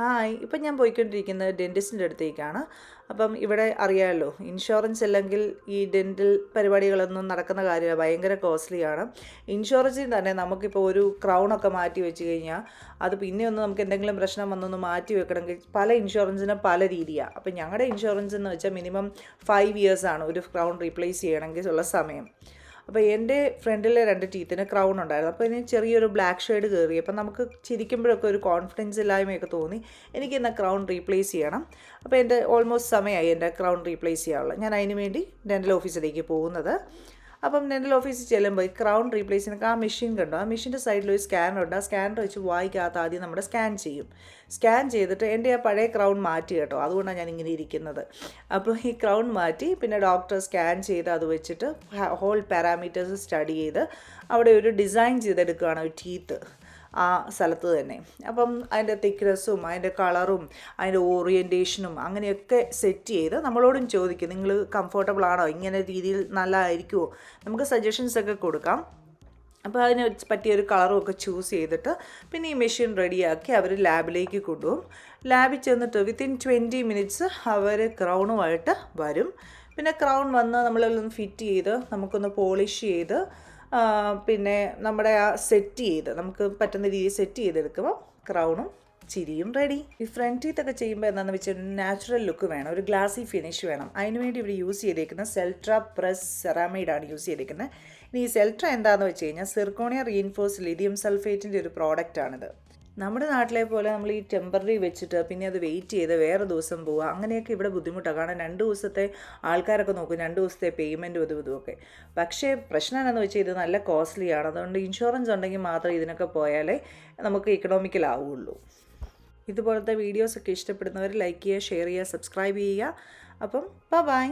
Hi. ഇപ്പം ഞാൻ പോയിക്കൊണ്ടിരിക്കുന്നത് ഡെന്റിസ്റ്റിന്റെ അടുത്തേക്കാണ്. അപ്പം ഇവിടെ അറിയാമല്ലോ ഇൻഷുറൻസ് അല്ലെങ്കിൽ ഈ ഡെന്റൽ പരിപാടികളൊന്നും നടക്കുന്ന കാര്യമില്ല ഭയങ്കര കോസ്റ്റ്ലിയാണ്. ഇൻഷുറൻസിൽ തന്നെ നമുക്കിപ്പോൾ ഒരു ക്രൗണൊക്കെ മാറ്റി വെച്ച് കഴിഞ്ഞാൽ അത് പിന്നെ ഒന്ന് നമുക്ക് എന്തെങ്കിലും പ്രശ്നം വന്നൊന്ന് മാറ്റി വെക്കണമെങ്കിൽ പല ഇൻഷുറൻസിനും പല രീതിയാണ് അപ്പം ഞങ്ങളുടെ ഇൻഷുറൻസ് എന്ന് വെച്ചാൽ മിനിമം ഫൈവ് ഇയേഴ്സാണ് ഒരു ക്രൗൺ റീപ്ലേസ് ചെയ്യണമെങ്കിൽ ഉള്ള സമയം. അപ്പോൾ എന്റെ ഫ്രണ്ടിലെ രണ്ട് ടീത്തിന് ക്രൗൺ ഉണ്ടായിരുന്നു. അപ്പോൾ ഇതിന് ചെറിയൊരു ബ്ലാക്ക് ഷെയ്ഡ് കയറി അപ്പോൾ നമുക്ക് ചിരിക്കുമ്പോഴൊക്കെ ഒരു കോൺഫിഡൻസ് ഇല്ലായ്മയൊക്കെ തോന്നി. എനിക്ക് എന്നാൽ ക്രൗൺ റീപ്ലേസ് ചെയ്യണം. അപ്പോൾ എന്റെ ഓൾമോസ്റ്റ് സമയമായി എന്റെ ക്രൗൺ റീപ്ലേസ് ചെയ്യാനുള്ള. ഞാൻ അതിന് വേണ്ടി ഡെന്റൽ ഓഫീസിലേക്ക് പോകുന്നത്. അപ്പം ഡെന്റൽ ഓഫീസിൽ ചെല്ലുമ്പോൾ ഈ ക്രൗൺ ചെയ്യുന്ന ആ മെഷീൻ കണ്ടോ? ആ മെഷീന്റെ സൈഡിൽ ഒരു സ്കാനർ ഉണ്ട്. ആ സ്കാനർ വെച്ച് വായിക്കാത്ത ആദ്യം നമ്മുടെ സ്കാൻ ചെയ്യും. സ്കാൻ ചെയ്തിട്ട് എന്റെ ആ പഴയ ക്രൗൺ മാറ്റി കേട്ടോ. അതുകൊണ്ടാണ് ഞാൻ ഇങ്ങനെ ഇരിക്കുന്നത്. അപ്പോൾ ഈ ക്രൗൺ മാറ്റി പിന്നെ ഡോക്ടർ സ്കാൻ ചെയ്ത് അത് വെച്ചിട്ട് ഹോൾ പാരാമീറ്റേഴ്സ് സ്റ്റഡി ചെയ്ത് അവിടെ ഒരു ഡിസൈൻ ചെയ്തെടുക്കുകയാണ് ഒരു ടീത്ത് ആ സ്ഥലത്ത് തന്നെ. അപ്പം അതിന്റെ തിക്നെസ്സും അതിന്റെ കളറും അതിന്റെ ഓറിയന്റേഷനും അങ്ങനെയൊക്കെ സെറ്റ് ചെയ്ത് നമ്മളോടും ചോദിക്കും നിങ്ങൾ കംഫർട്ടബിൾ ആണോ? ഇങ്ങനെ രീതിയിൽ നല്ലതായിരിക്കുമോ നമുക്ക് സജഷൻസ് ഒക്കെ കൊടുക്കാം. അപ്പോൾ അതിന് പറ്റിയൊരു കളറും ഒക്കെ ചൂസ് ചെയ്തിട്ട് പിന്നെ ഈ മെഷീൻ റെഡിയാക്കി അവർ ലാബിലേക്ക് കൊണ്ടുപോകും. ലാബിൽ ചെന്നിട്ട് വിത്തിൻ ട്വന്റി മിനിറ്റ്സ് അവർ ക്രൗണുമായിട്ട് വരും. പിന്നെ ക്രൗൺ വന്ന് നമ്മളൊന്ന് ഫിറ്റ് ചെയ്ത് നമുക്കൊന്ന് പോളിഷ് ചെയ്ത് പിന്നെ നമ്മുടെ ആ സെറ്റ് ചെയ്ത് നമുക്ക് പറ്റുന്ന രീതിയിൽ സെറ്റ് ചെയ്തെടുക്കുമ്പോൾ ക്രൗണും ചിരിയും റെഡി ഈ ഫ്രണ്ട് ടീത്തൊക്കെ ചെയ്യുമ്പോൾ എന്താണെന്ന് വെച്ചാൽ നാച്ചുറൽ ലുക്ക് വേണം ഒരു ഗ്ലാസി ഫിനിഷ് വേണം. അതിനുവേണ്ടി ഇവിടെ യൂസ് ചെയ്തേക്കുന്നത് സെൽട്ര പ്രസ് സെറാമൈഡാണ് യൂസ് ചെയ്തേക്കുന്നത് ഇനി ഈ സെൽട്ര എന്താണെന്ന് വെച്ച് കഴിഞ്ഞാൽ സിർക്കോണിയ റീൻഫോഴ്സ് ലിഥിയം സൾഫേറ്റിന്റെ ഒരു പ്രോഡക്റ്റാണിത് നമ്മുടെ നാട്ടിലെ പോലെ നമ്മൾ ഈ ടെമ്പററി വെച്ചിട്ട് പിന്നെ അത് വെയിറ്റ് ചെയ്ത് വേറെ ദിവസം പോവുക. അങ്ങനെയൊക്കെ ഇവിടെ ബുദ്ധിമുട്ടാണ് കാരണം രണ്ട് ദിവസത്തെ ആൾക്കാരൊക്കെ നോക്കും. രണ്ട് ദിവസത്തെ പേയ്മെന്റും ഒതു ഇതുമൊക്കെ. പക്ഷേ പ്രശ്നം എന്താണെന്ന് വെച്ചാൽ ഇത് നല്ല കോസ്റ്റ്ലിയാണ് അതുകൊണ്ട് ഇൻഷുറൻസ് ഉണ്ടെങ്കിൽ മാത്രമേ ഇതിനൊക്കെ പോയാലേ നമുക്ക് ഇക്കണോമിക്കൽ ആവുള്ളൂ. ഇതുപോലത്തെ വീഡിയോസൊക്കെ ഇഷ്ടപ്പെടുന്നവർ ലൈക്ക് ചെയ്യുക ഷെയർ ചെയ്യുക സബ്സ്ക്രൈബ് ചെയ്യുക. അപ്പം ബൈ